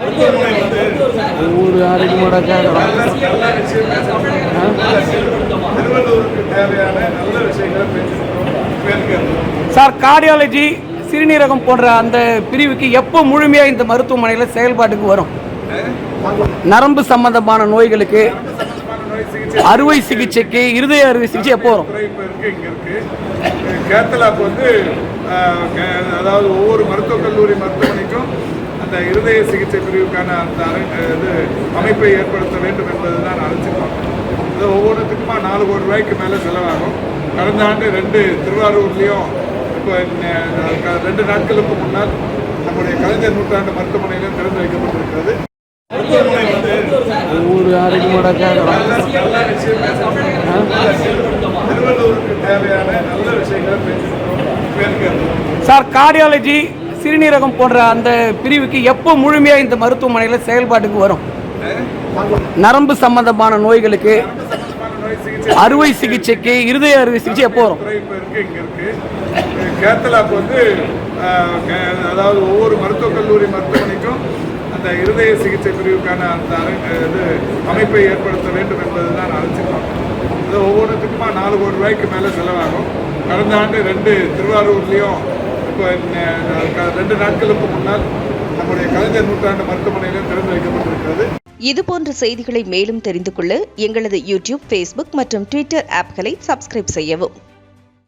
ஒவ்வொரு ஆரோக்கியமோட sir cardiology சிறுநீரகம் போன்ற அந்த பிரிவுக்கு எப்போ முழுமையாக இந்த மருத்துவமனையில் செயல்பாட்டுக்கு வரும்? நரம்பு சம்பந்தமான நோய்களுக்கு அறுவை சிகிச்சைக்கு இருதய அறுவை சிகிச்சை எப்போ வரும்? கேத்தலாக்கு வந்து அதாவது ஒவ்வொரு மருத்துவக் கல்லூரி மருத்துவ அந்த இருதய சிகிச்சை பிரிவுக்கான அந்த இது அமைப்பை ஏற்படுத்த வேண்டும் என்பது தான் அழைச்சிருக்கோம். அது ஒவ்வொன்றுத்துக்குமா நாலு கோடி ரூபாய்க்கு மேலே செலவாகும். கடந்த ஆண்டு ரெண்டு திருவாரூர்லேயும் இப்போ ரெண்டு நாட்களுக்கு முன்னால் நம்முடைய கலைஞர் நூற்றாண்டு மருத்துவமனையிலும் திறந்து வைக்கப்பட்டிருக்கிறது. ஒவ்வொரு. திருவள்ளூருக்கு தேவையான நல்ல விஷயங்களை பேருக்கு சார் கார்டியாலஜி சிறுநீரகம் போன்ற அந்த பிரிவுக்கு எப்போ முழுமையாக இந்த மருத்துவமனையில் செயல்பாட்டுக்கு வரும்? நரம்பு சம்பந்தமான நோய்களுக்கு சிகிச்சை அறுவை சிகிச்சைக்கு இருதய அறுவை சிகிச்சை எப்போ வரும்? இப்போ இங்கே கேத்தலாக்கு வந்து கே- அதாவது ஒவ்வொரு மருத்துவக் கல்லூரி மருத்துவமனைக்கும் அந்த இருதய சிகிச்சை பிரிவுக்கான அந்த இது அமைப்பை ஏற்படுத்த வேண்டும் என்பது தான் அழைச்சிருக்கோம் அது ஒவ்வொன்றுத்துக்குமா நாலு கோடி ரூபாய்க்கு மேலே செலவாகும். கடந்த ஆண்டு ரெண்டு திருவாரூர்லேயும் இப்போ ரெண்டு நாட்களுக்கு முன்னால் நம்முடைய கலைஞர் நூற்றாண்டு மருத்துவமனையிலும் திறந்து வைக்கப்பட்டிருக்கிறது. இதுபோன்ற செய்திகளை மேலும் தெரிந்து கொள்ள எங்களது யூடியூப் ஃபேஸ்புக் மற்றும் ட்விட்டர் ஆப்களை சப்ஸ்கிரைப் செய்யவும்.